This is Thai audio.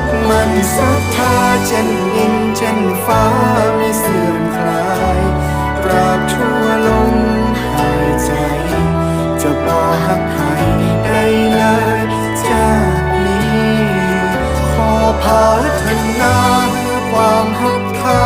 กมันศรัทธาเช่นอินเช่นฟ้าไม่เสื่อมคลายตราบทั่วลมหายใจ จะบ่หักใครได้เลยจากนี้ ขอพาธนาความหักค่า